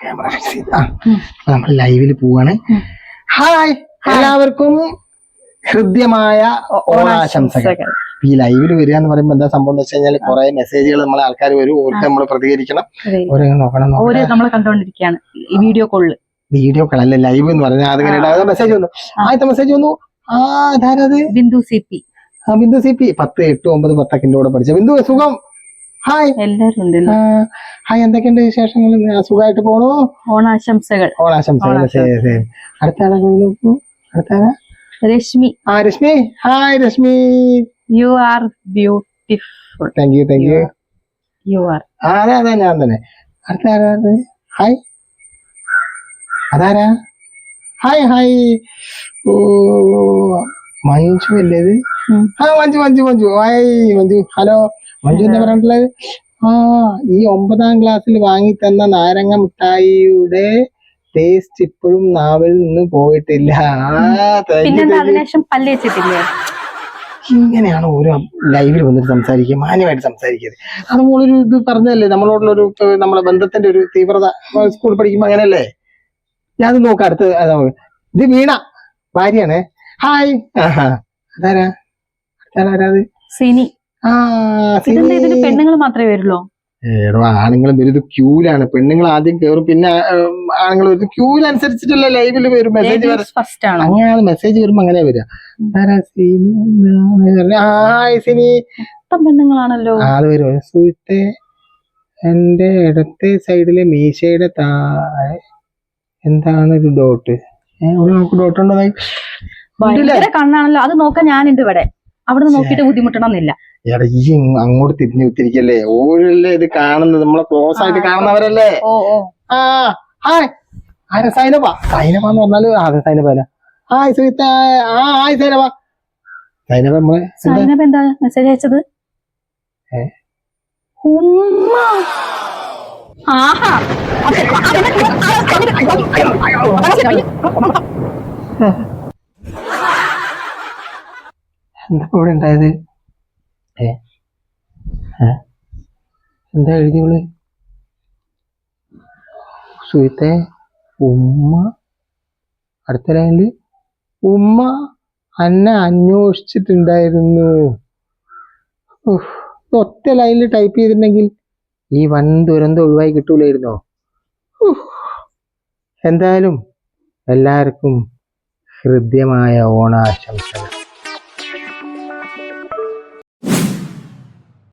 Camera fix ചെയ്ത്. ആ നമ്മൾ ലൈവിൽ പോവാണ്. ഹായ് എല്ലാവർക്കും ഹൃദ്യമായ ഓണാശംസകൾ. ഈ ലൈവിൽ വരിക എന്ന് പറയുമ്പോൾ എന്താ സംഭവം എന്ന് വെച്ച് കഴിഞ്ഞാൽ കുറെ മെസ്സേജുകൾ നമ്മളെ ആൾക്കാർ വരും. ഓർക്ക് നമ്മൾ പ്രതികരിക്കണം. ഓരോ നോക്കണം നമ്മളെ കണ്ടോണ്ടിരിക്കുകയാണ് ഈ വീഡിയോ കോളിൽ വീഡിയോ കോൾ അല്ലെ ലൈവ് എന്ന് പറഞ്ഞാൽ അതിങ്ങനെ മെസ്സേജ് വന്നു. ആദ്യത്തെ മെസ്സേജ് വന്നു. ആ Bindu C P. Bindu C P. പത്ത് എട്ട് ഒമ്പത് പത്തൊക്കെ കൂടെ പഠിച്ച ബിന്ദു സുഖം? ഹായ് എല്ലാരും ഉണ്ട് ഹായ് എന്തൊക്കെയുണ്ട് വിശേഷങ്ങൾ? സുഖമായിട്ട് പോണോ? ഓണാശംസകൾ. ഓണാശംസകൾ. അടുത്ത ആളെ നോക്കൂ. അടുത്ത ആളെ? രശ്മി. ആ Rashmi. Hi Rashmi. You are beautiful thank you thank you you are അതെ അതെ ഞാൻ തന്നെ. അടുത്ത ആരാ ഹായ് അതാരാ? ഹായ് ഹായ് ഓ മഞ്ജു അല്ലേ ഇത്. ആ മഞ്ജു മഞ്ജു മഞ്ജു. ഹായ് മഞ്ജു. ഹലോ. മഞ്ജു എന്താ പറഞ്ഞിട്ടുള്ളത് ആ ഈ ഒമ്പതാം ക്ലാസ്സിൽ വാങ്ങി തന്ന നാരങ്ങ മിഠായിയുടെ ടേസ്റ്റ് ഇപ്പോഴും നാവിൽ നിന്ന് പോയിട്ടില്ല. പിന്നെന്താ. അതിനുശേഷം പല്ല് വെച്ചിട്ടില്ലേ ഇങ്ങനെയാണ് ഓരോ ലൈവിൽ വന്നിട്ട് സംസാരിക്കുക മാന്യമായിട്ട് സംസാരിക്കരുത് അത് മോളൊരു ഇത് പറഞ്ഞല്ലേ നമ്മളോടുള്ള ഒരു നമ്മളെ ബന്ധത്തിന്റെ ഒരു തീവ്രത. സ്കൂളിൽ പഠിക്കുമ്പോ അങ്ങനെയല്ലേ? ഞാൻ നോക്കാം അടുത്ത് ഇത് വീണ ഭാര്യയാണ്. ഹായ്. ആഹാ. അതാരാ? സിനി. ഇതിന്. പെണ്ണുങ്ങൾ മാത്രമേ വരുള്ളൂ? ഏടോ ആണുങ്ങൾ വരും ക്യൂലാണ്. പെണ്ണുങ്ങൾ ആദ്യം കേറും പിന്നെ ആണുങ്ങൾ വരും. ക്യൂലനുസരിച്ചിട്ടല്ലേ ലൈവിൽ വരും മെസ്സേജ് വരും. ഫസ്റ്റ് ആണ്. അങ്ങനെ മെസ്സേജ് വരുമ്പോ അങ്ങനെ വരിക പെണ്ണുങ്ങളാണല്ലോ. അത് വരും. സുഹൃത്തെ എന്റെ ഇടത്തെ സൈഡിലെ മീശയുടെ താഴെ എന്താണ് ഒരു ഡോട്ട്. ഏഹ് നമുക്ക് ഡോട്ട് ഉണ്ടോ? കണ്ണാണല്ലോ. അത് നോക്കാൻ ഞാനുണ്ട് ഇവിടെ. അവിടുന്ന് നോക്കിയിട്ട് ബുദ്ധിമുട്ടണമെന്നില്ല എടാ ഈ അങ്ങോട്ട് തിരിഞ്ഞു തിരിക്കല്ലേ ഓരല്ലേ ഇത് കാണുന്നത് നമ്മളെ ക്ലോസ് ആയിട്ട് കാണുന്നവരല്ലേ ഓ ഓ ആ ഹായ് ആരാ സൈനബ സൈനബ എന്ന് പറഞ്ഞാൽ ആ, അതെ സൈനബ അല്ല ഹായ് സുഹൃത്തെ ആ ഹായ് സൈനബ സൈനബ നമ്മളെ സൈനബ് എന്താ മെസ്സേജ് അയച്ചത്? ഉമ്മ ആഹാ എന്താ ഇപ്പൊ ഇവിടെ ഉണ്ടായത്? ഏ? എന്താ എഴുതിയോൾ സുഹൃത്തെ ഉമ്മ അടുത്ത ലൈനിൽ ഉമ്മ അന്നെ അന്വേഷിച്ചിട്ടുണ്ടായിരുന്നു. ഒറ്റ ലൈനിൽ ടൈപ്പ് ചെയ്തിട്ടുണ്ടെങ്കിൽ ഈ വൻ ദുരന്തം ഒഴിവായി കിട്ടൂലായിരുന്നോ? എന്തായാലും എല്ലാവർക്കും ഹൃദ്യമായ ഓണാശംസകൾ.